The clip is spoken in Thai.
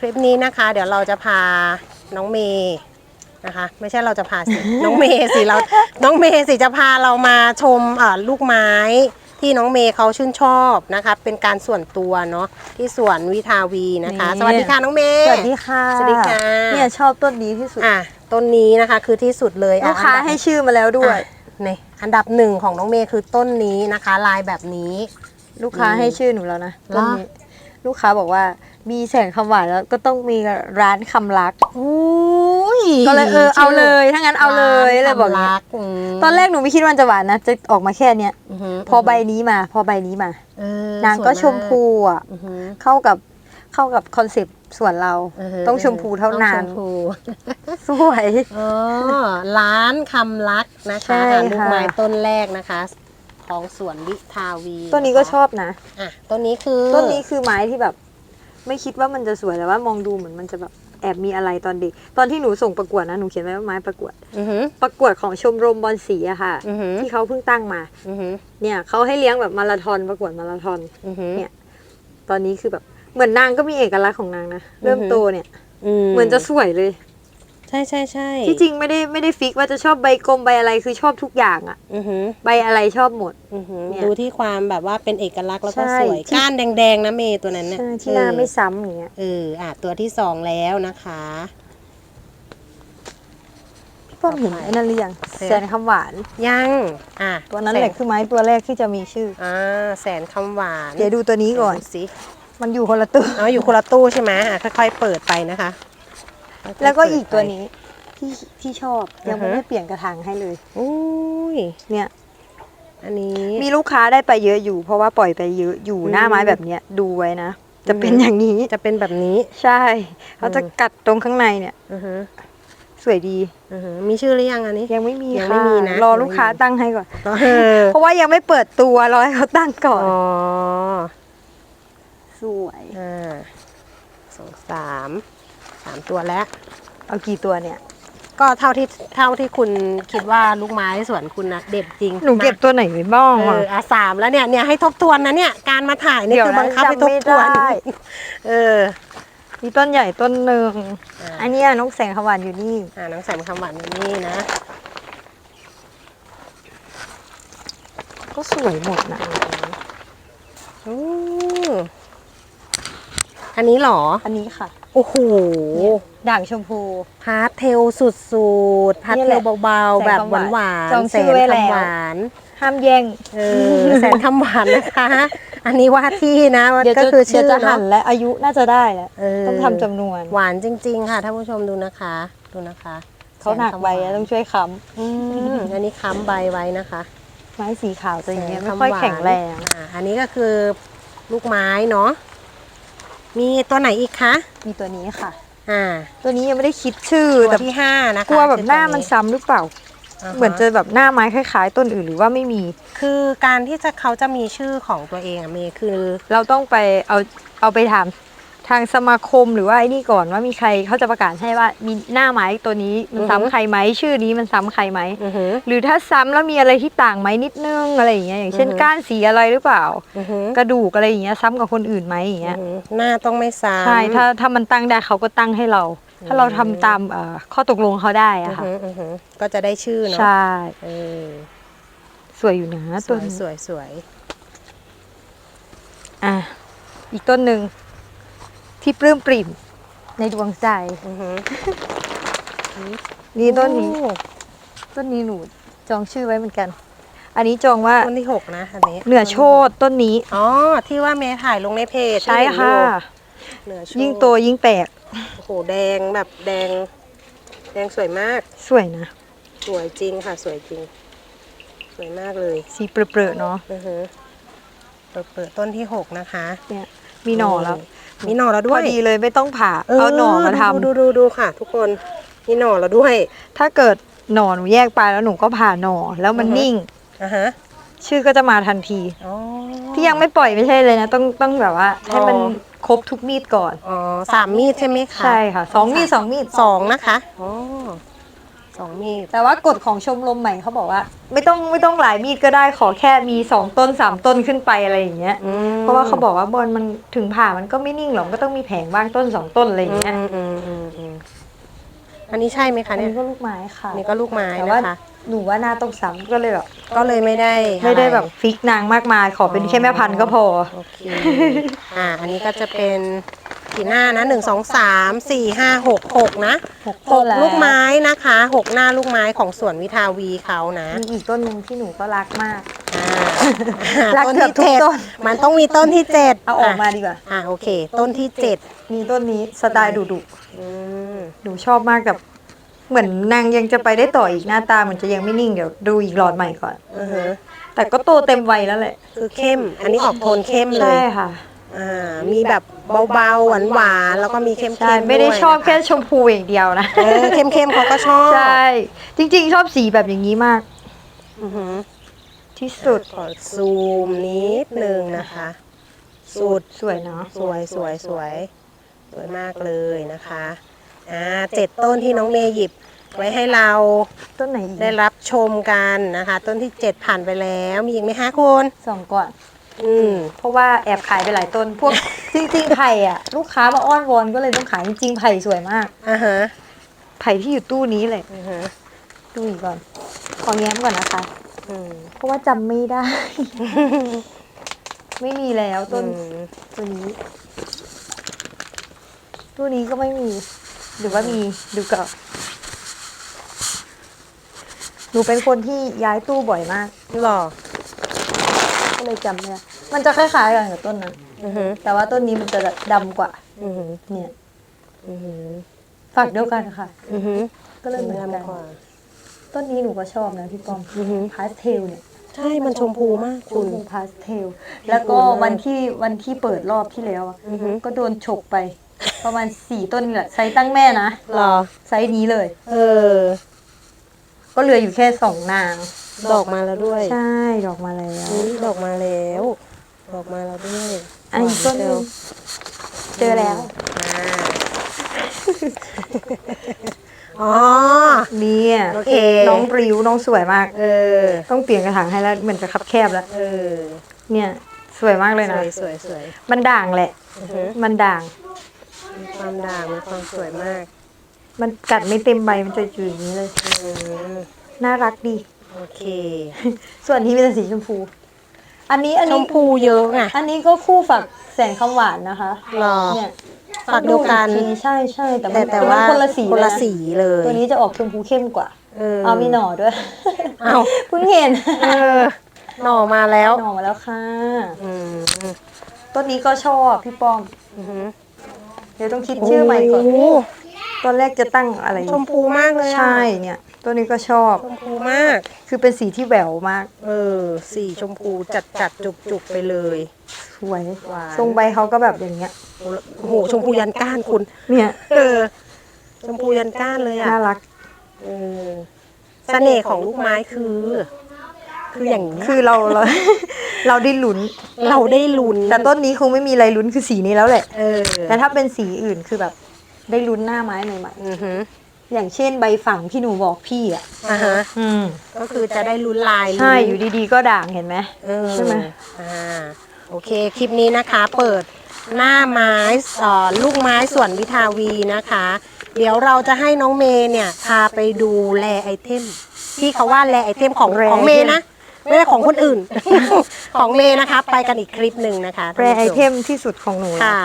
คลิปนี้นะคะ เดี๋ยวเราจะพาน้องเมย์นะคะ ไม่ใช่เราจะพาสิ น้องเมย์สิเรา น้องเมย์สิจะพาเรามาชมอ่าลูกไม้ที่น้องเมย์เขาชื่นชอบนะคะ เป็นการส่วนตัวเนาะที่สวนวิทาวีนะคะ นี่ สวัสดีค่ะน้องเมย์ สวัสดีค่ะสวัสดีค่ะ เนี่ยชอบต้นนี้ที่สุด อะต้นนี้นะคะคือที่สุดเลยอะลูกค้าอันดับให้ชื่อมาแล้วด้วย อะนี่อันดับหนึ่งของน้องเมย์คือต้นนี้นะคะ ลายแบบนี้ ลูกค้าให้ชื่อหนูแล้วนะเหรอต้นนี้ ลูกค้าบอกว่า มีแสงคำหวานแล้วก็ต้องมีร้านคำรัก อุ้ยก็เลยเออเอาเลยถ้างั้นเอาเลยเลยบอกร้านเนี้ยรักมตอนแรกหนูไม่คิดว่าจะหวานนะจะออกมาแค่เนี้ยอือฮึพอใบนี้มา พอใบนี้มาเออนางก็สวยชมพูอะอือฮึเข้ากับเข้ากับคอนเซปต์ส่วนเราอือฮึต้องชมพูเท่านั้นต้องชมพูสวยอ๋อร้านคำรักนะคะใช่อะลูกค่ะไม้ต้นแรกนะคะของสวนวิทาวี ต้นนี้ก็ชอบนะอะต้นนี้คือต้นนี้คือไม้ที่แบบ ไม่คิดว่ามันจะสวยแต่ว่ามองดูเหมือนมันจะแบบแอบมีอะไรตอนเด็ก ตอนที่หนูส่งประกวดนะหนูเขียนไว้ว่าไม้ประกวด อือฮึประกวดของชมรมบอลสีอะค่ะ อือฮึที่เขาเพิ่งตั้งมา อือฮึเนี่ยเขาให้เลี้ยงแบบมาราธอนประกวดมาราธอน อือฮึเนี่ย ตอนนี้คือแบบเหมือนนางก็มีเอกลักษณ์ของนางนะ เริ่มอือฮึ โตเนี่ย เหมือนจะสวยเลย ใช่ใช่ใช่ที่จริงไม่ได้ไม่ได้ฟิกว่าจะชอบใบกลมใบอะไรคือชอบทุกอย่างอะอือฮึใบอะไรชอบหมดอือฮึเนี่ยดูที่ความแบบว่าเป็นเอกลักษณ์แล้วก็ใช่สวยที่ก้านแดงๆนะเมย์ตัวนั้นเนี่ยใช่ที่หน้าไม่ซ้ำอย่างเงี้ยเอออะตัวที่สองแล้วนะคะพี่ป้อมเห็นไอ้นั่นหรือยังเห็นแสนคำหวานยังอะตัวนั้นแหละคือไม้ตัวแรกที่จะมีชื่ออ่าแสนคำหวานเดี๋ยวดูตัวนี้ก่อนดูสิมันอยู่คนละตัวเอาอยู่คนละตู้ใช่ไหมอะค่อยๆเปิดไปนะคะค่อยๆ แล้วก็เปิดอีกตัวไปนี้ที่ที่ชอบยังไม่อือฮะได้เปลี่ยนกระถางให้เลยอุ้ยเนี่ย อันนี้มีลูกค้าได้ไปเยอะอยู่ เพราะว่าปล่อยไปเยอะอยู่อืมหน้าไม้แบบเนี้ยดูไว้นะ จะเป็นอืมอย่างนี้จะเป็นแบบนี้ใช่เขาจะอืมกัดตรงข้างในเนี่ยอือฮึสวยดีอือฮึมีชื่อหรือยังอันนี้ ยังไม่มียังไม่ค่ะมีนะรอยังไม่ลูกค้ามีตั้งให้ก่อนเออเพราะว่ายังไม่เปิดตัวรอให้เขาตั้งก่อนอ๋อสวยอ่าสองสามสามตัวแล้ว เอากี่ตัวเนี่ย ก็เท่าที่เท่าที่คุณคิดว่าลูกไม้สวนคุณนะเด็ดจริงหนูเก็บมาตัวไหนไว้บ้างเออะ ออะสามแล้วเนี่ยเนี่ยให้ทบทวนนะเนี่ยการมาถ่ายนี่เดี๋ยวคือนะบังคับให้ทบจำไม่ทวนได้ เออมีต้นใหญ่ต้นหนึ่งอ่าอันเนี้ยนกแสงขวานอยู่นี่ อ่าน้องแสมคำหวานอยู่นี่นะก็สวยหมดนะอืมอันนี้เหรอ อันนี้ค่ะ โอ้โห ด่างชมพู พาสเทลสุดๆพาสนี่เทแหลละเบาๆแสแบบนคำหวานหวานจองๆแสชื่อนไว้แล้ว คำหวานห้ามแย่ง เออแสนคำหวานนะคะ อันนี้ว่าที่นะเดี๋ยวก็จะคือเดี๋ยชื่วอจะหั่เนาะนและอายุน่าจะได้แล้วเออต้องทำจำนวน หวานจริง ๆ ค่ะท่านผู้ชมดูนะคะ ดูนะคะเขาหนักใบอะต้องช่วยค้อืมอันนี้ค้ำใบไว้นะคะำไม้สีขาวจะอย่างเงี้ยแสไม่นค่อยคำหวานแข็งแรง อ่าอันนี้ก็คือลูกไม้เนาะ มีตัวไหนอีกคะ มีตัวนี้ค่ะ อ่า ตัวนี้ยังไม่ได้คิดชื่อตัวแต่ที่ห้านะคะกลัวแบบคือหน้าตัวมันซ้ำหรือเปล่าาฮเหมือนจะแบบหน้าไม้คล้ายๆ ต้นอื่นหรือว่าไม่มี คือการที่จะเขาจะมีชื่อของตัวเองอะเมย์คือ เราต้องไปเอาเอาไปถาม ทางสมาคมหรือว่าไอ้นี่ก่อนว่ามีใครเขาจะประกาศให้ว่ามีหน้าไม้ตัวนี้มันซ้ำใครไหมชื่อนี้มันซ้ำใครไหมอือหือ หรือถ้าซ้ำแล้วมีอะไรที่ต่างไหมนิดนึงอะไรอย่างเงี้ยอย่างเช่นอือฮึก้านสีอะไรหรือเปล่า อือหือกระดูกอะไรอย่างเงี้ยซ้ำกับคนอื่นไหมอย่างเงี้ย อือหือหน้าต้องไม่ซ้ำ ใช่ถ้าถ้ามันตั้งได้เขาก็ตั้งให้เรา ถ้าเราทำตามเอ่อข้อตกลงเขาได้อือะอค่ะหืออือหือก็จะได้ชื่อเนาะใช่เออสวยอยู่นะสตัววยนี้สวยสวยอะอีกต้นหนึ่ง ที่ปลื้มปริ่มในดวงใจ อือหือนี่ต้นนี้ โอ้ต้นนี้หนูจองชื่อไว้เหมือนกัน อันนี้จองว่าต้นที่หกนะอันนี้เหนือโชดต้นนี้ อ๋อที่ว่าเมย์ถ่ายลงในเพจใช่ค่ะเหนือโชยิ่งโตยิ่งแปลกโอ้โหแดงแบบแดง แดงสวยมาก สวยนะ สวยจริงค่ะ สวยจริง สวยมากเลยสีเปรอะๆเนาะ อือหือเปิดเปิดต้นที่หกนะคะ เนี่ย มีหน่อแล้วมี หน่อแล้วพด้วอยดีเลยไม่ต้องผ่าเอาหน่อมาทำดูดูดูดูค่ะ ทุกคนมีหน่อแล้วด้วยถ้าเกิดหน่อหนูแยกไปแล้วหนูก็ผ่าหน่อแล้วมันอือฮึนิ่ง อะฮะชื่อก็จะมาทันที อ๋อ ที่ยังไม่ปล่อยไม่ใช่เลยนะ ต้องต้องแบบว่า ให้มันอ๋อ ครบทุกมีดก่อน อ๋อสามมีดใช่ไหมคะใช่ค่ะสองมีดสองมีดสองนะคะอ๋อ สสองมีด แต่ว่ากฎของชมรมใหม่เขาบอกว่า ไม่ต้องไม่ต้องหลายมีดก็ได้ขอแค่มีสองต้นสามต้นขึ้นไปอะไรอย่างเงี้ย อืมเพราะว่าเขาบอกว่าบอลมันถึงผ่ามันก็ไม่นิ่งหรอกมันก็ต้องมีแผงบ้างต้นสองต้นอะไรอย่างเงี้ยอืมอืมอืมอืมอันนี้ใช่ไหมคะอันเนี่ยนี้ก็ลูกไม้ค่ะนี่ก็ลูกไม้แต่ว่านะคะ หนูว่าหน้าต้องซ้ำก็เลยแบบก็เลยไม่ได้ไม่ได้อะรแบบฟิกนางมากมายขอเป็นแค่แม่พันธุ์ก็พอ โอเค อ่า อันนี้ก็จะเป็น กี่หน้านะหนึ่งสองสามสี่ห้าหกหกนะหกหต้นกแล้วลูกไม้นะคะหกหน้าลูกไม้ของสวนวิทาวีเขานะมีอีกต้นหนึ่งที่หนูก็รักมาก อ่ารักต้นเกือบที่ทุกเจ็ดต้น มันต้องมีต้นที่เจ็ดเอาออกมาดีกว่า อ่าโอเค ต้นที่เจ็ดมีต้นนี้สไตล์ดุดุอืมๆหนูชอบมากกับเหมือนนางยังจะไปได้ต่ออีกหน้าตาเหมือนจะยังไม่นิ่งเดี๋ยวดูอีกหลอดใหม่ก่อน อือฮะแต่ก็โตเต็มวัยแล้วแหละคือเข้ม อันนี้ออกโทนเข้มเลใช่ย ค่ะ อ่ามีแบบเบาๆหวานๆแล้วก็มีเข้มๆใช่ไม่ได้วยชอบนะคะแค่ชมพูอย่างเดียวนะเออเข้มๆเขาก็ชอบใช่จริงๆ ชอบสีแบบอย่างนี้มาก อือหือที่สุดขอซูมนิดนึงนะคะ สุดสวยเนาะสวยสวยสวยสวยมากเลยนะคะอ่าเจ็ดต้นที่น้องเมย์หยิบไว้ให้เราต้นไหนอีกได้รับชมกันนะคะ ต้นที่เจ็ดผ่านไปแล้ว มีอีกไหมคะคุณสองก่อน อืมเพราะว่าแอบขายไปหลายต้น พวกจริงๆไผ่อะลูกค้ามาอ้อนวอนก็เลยต้องขายจริงๆไผ่สวยมาก อ่าฮะไผ่ที่อยู่ตู้นี้เลยอือฮะดูอีกก่อน ขอแง้มก่อนนะคะ อืมเพราะว่าจำไม่ได้ ไม่มีแล้วต้นอืมตัวนี้ ตัวนี้ก็ไม่มี หรือว่ามีดูก่อนหนูเป็นคนที่ย้ายตู้บ่อยมาก หล่อ ก็เลยจำไม่ได้มันจะคล้ายๆกันกับต้นนั้นอือฮึแต่ว่าต้นนี้มันจะดำกว่า อือฮึเนี่ย อือฮึฝักเดียวกันค่ะ อือฮึก็เลยเหมือนกันดำกว่า ต้นนี้หนูก็ชอบนะพี่ป้อมอือฮึพาสเทลเนี่ยใช่มันชมพูมากชคุมณ พูพาสเทลแล้วก็วันที่วันที่เปิดรอบที่แล้วอะอือฮึก็โดนฉกไป ประมาณสี่ต้นนี่แหละไซส์ตั้งแม่นะหรอไซส์นี้เลย เออ ก็เหลืออยู่แค่สองนาง ดอกมาแล้วด้วยใช่ดอกมาแล้วอุ๊ยดอกมาแล้ว ดอกมาแล้วด้วยอันนี้ต้นหนึงเจอแล้วอ่าอ๋อ เนี่ยโอเค น้องปริ้วน้องสวยมาก เออ ต้องเปลี่ยนกระถางให้แล้วเหมือนจะคับแคบแล้ว เออ เนี่ย สวยมากเลยสนะ วยสวยสวยมันด่างแหละ อือฮึมันด่าง มีความด่างมีความสวยมากมันกัดไม่เต็มใบมันจะอยู่อย่างนี้เลย อืมน่ารักดี โอเค ส่วนนี้เป็นสีชมพู อันนี้อันชนี้มพูเยอะไง อันนี้ก็คู่ฝักแสงคำหวานนะคะหรอ เนี่ยฝักเดียวกัน ดูอีทีใช่ใช่แต่แต่มันแต่มันว่าคนละสีคนละเยสีเลยตัวนี้จะออกชมพูเข้มกว่าเออ เอามีหน่อด้วยเอ้า เพิ่งเห็นเออหน่อมาแล้ว หน่อมาแล้วค่ะอืมต้นนี้ก็ชอบพี่ป้อม อือฮึเดี๋ยวต้องคิดชื่อใหม่ก่อนโโตอนแรกจะตั้งอะไรชมพูมากเลยอะใช่เนี่ย ตัวนี้ก็ชอบ ชมพูมาก คือเป็นสีที่แหววมาก เออ สีชมพูจัดจัดจุกจุกๆไปเลย สวย หวาน ทรงใบเขาก็แบบอย่างเงี้ย โอ้โห ชมพูยันก้านคุณ เนี่ย เออ ชมพูยันก้านเลยอะ น่ารัก เออเสน่ห์ของลูกไม้คือ คืออย่างนี้ยคือเราเรา เราได้ลุ้น เราได้ลุ้น แต่ต้นนี้คงไม่มีอะไรลุ้นคือสีนี้แล้วแหละ เออ แต่ถ้าเป็นสีอื่นคือแบบ ได้ลุ้นหน้าไม้ใหม่อือฮึๆ อย่างเช่นใบฝั่งที่หนูบอกพี่อะอ่าฮะอืมก็คือจะได้ลุ้นลายใช่ลุ้นอยู่ดีๆก็ด่างเห็นไหมเออใช่ไหมอ่าโอเคคลิปนี้นะคะ เปิดหน้าไม้เอ่อลูกไม้ส่วนวิทาวีนะคะ เดี๋ยวเราจะให้น้องเมย์เนี่ยพาไปดูแลไอเทมที่เขาว่าแลไอเทมของของเมย์นะไม่ใช่ของคนอื่น ของเมย์นะคะ ไปกันอีกคลิปหนึ่งนะคะแปรท่านไอผู้ชมเทมที่สุดของหนู ค่ะ